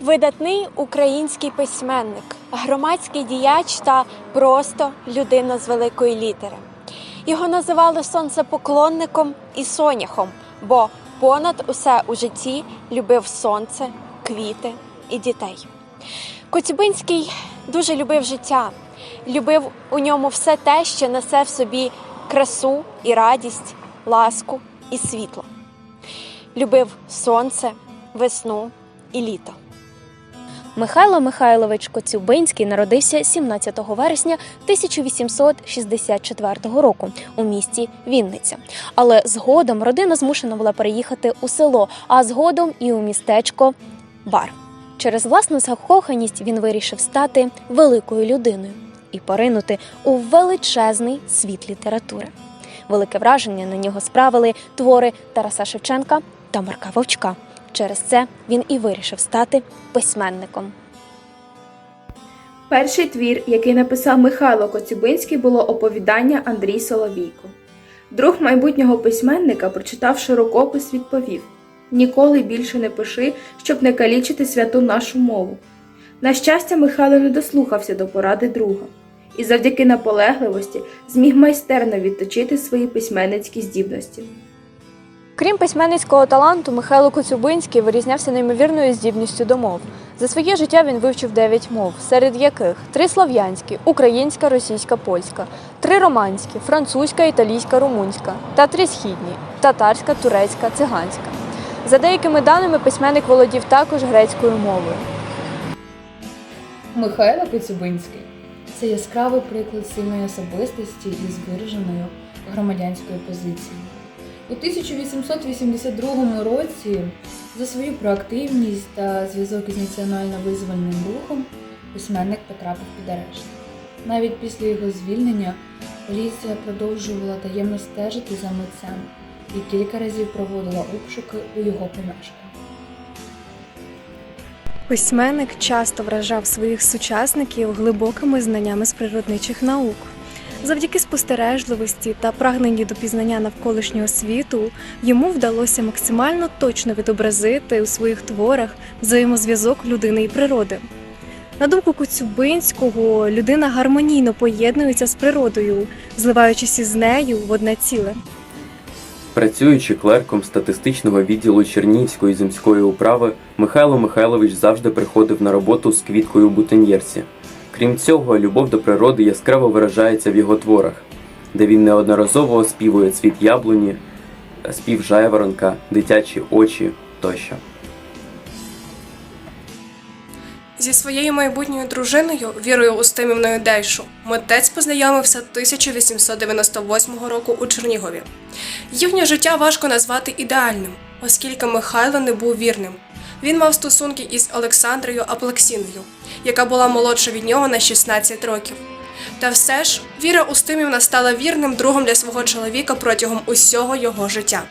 Видатний український письменник, громадський діяч та просто людина з великої літери. Його називали сонцепоклонником і соняхом, бо понад усе у житті любив сонце, квіти і дітей. Коцюбинський дуже любив життя, любив у ньому все те, що несе в собі красу і радість, ласку і світло. Любив сонце, весну і літо. Михайло Михайлович Коцюбинський народився 17 вересня 1864 року у місті Вінниця. Але згодом родина змушена була переїхати у село, а згодом і у містечко Бар. Через власну закоханість він вирішив стати великою людиною і поринути у величезний світ літератури. Велике враження на нього справили твори Тараса Шевченка та Марка Вовчка. Через це він і вирішив стати письменником. Перший твір, який написав Михайло Коцюбинський, було оповідання Андрій Соловійко. Друг майбутнього письменника, прочитавши рукопис, відповів: Ніколи більше не пиши, щоб не калічити святу нашу мову. На щастя, Михайло не дослухався до поради друга і завдяки наполегливості зміг майстерно відточити свої письменницькі здібності. Крім письменницького таланту, Михайло Коцюбинський вирізнявся неймовірною здібністю до мов. За своє життя він вивчив дев'ять мов, серед яких три слов'янські українська, російська, польська, три романські французька, італійська, румунська та три східні татарська, турецька, циганська. За деякими даними, письменник володів також грецькою мовою. Михайло Коцюбинський це яскравий приклад сильної особистості із вираженою громадянською позицією. У 1882 році за свою проактивність та зв'язок із національно-визвольним рухом письменник потрапив під арешт. Навіть після його звільнення поліція продовжувала таємно стежити за митцем і кілька разів проводила обшуки у його помешканні. Письменник часто вражав своїх сучасників глибокими знаннями з природничих наук. Завдяки спостережливості та прагненню до пізнання навколишнього світу йому вдалося максимально точно відобразити у своїх творах взаємозв'язок людини і природи. На думку Коцюбинського, людина гармонійно поєднується з природою, зливаючись із нею в одне ціле. Працюючи клерком статистичного відділу Чернігівської земської управи, Михайло Михайлович завжди приходив на роботу з квіткою бутоньєрці. Крім цього, любов до природи яскраво виражається в його творах, де він неодноразово оспівує цвіт яблуні, спів жайворонка, дитячі очі тощо. Зі своєю майбутньою дружиною Вірою Устимівною Дейшу митець познайомився 1898 року у Чернігові. Їхнє життя важко назвати ідеальним, оскільки Михайло не був вірним. Він мав стосунки із Олександрою Аплексіною, яка була молодша від нього на 16 років. Та все ж Віра Устимівна стала вірним другом для свого чоловіка протягом усього його життя,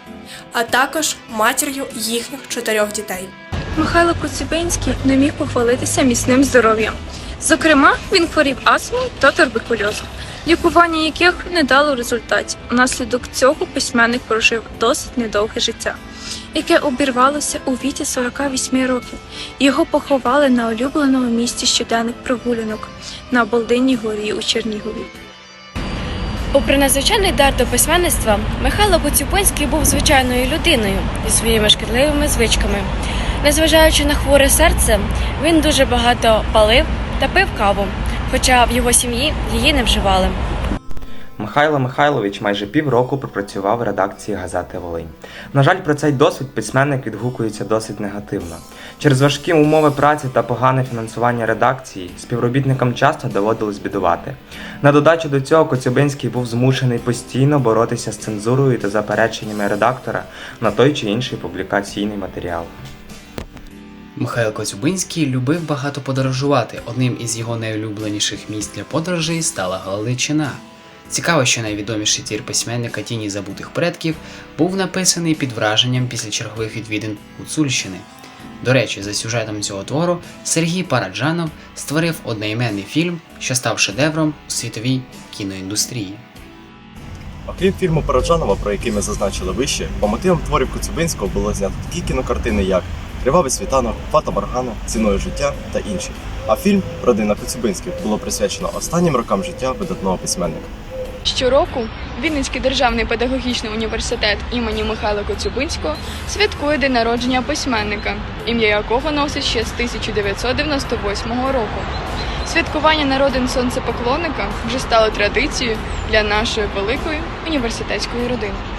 а також матір'ю їхніх чотирьох дітей. Михайло Коцюбинський не міг похвалитися міцним здоров'ям. Зокрема, він хворів астмою та туберкульозом, лікування яких не дало результатів. Унаслідок цього письменник прожив досить недовге життя, яке обірвалося у віці 48 років. Його поховали на улюбленому місці щоденних прогулянок на Балдинній горі у Чернігові. Попри надзвичайний дар до письменництва, Михайло Коцюбинський був звичайною людиною зі своїми шкідливими звичками. Незважаючи на хворе серце, він дуже багато палив та пив каву, хоча в його сім'ї її не вживали. Михайло Михайлович майже півроку пропрацював в редакції газети Волинь. На жаль, про цей досвід письменник відгукується досить негативно. Через важкі умови праці та погане фінансування редакції співробітникам часто доводилось бідувати. На додачу до цього Коцюбинський був змушений постійно боротися з цензурою та запереченнями редактора на той чи інший публікаційний матеріал. Михайло Коцюбинський любив багато подорожувати. Одним із його найулюбленіших місць для подорожей стала Галичина. Цікаво, що найвідоміший твір письменника Тіні забутих предків був написаний під враженням після чергових відвідин Гуцульщини. До речі, за сюжетом цього твору Сергій Параджанов створив одноіменний фільм, що став шедевром у світовій кіноіндустрії. Окрім фільму Параджанова, про який ми зазначили вище, по мотивам творів Коцюбинського було знято такі кінокартини, як Кривавий світанок, Фата Моргана, Ціною життя та інші. А фільм Родина Коцюбинських було присвячено останнім рокам життя видатного письменника. Щороку Вінницький державний педагогічний університет імені Михайла Коцюбинського святкує день народження письменника, ім'я якого носить ще з 1998 року. Святкування народин сонцепоклонника вже стало традицією для нашої великої університетської родини.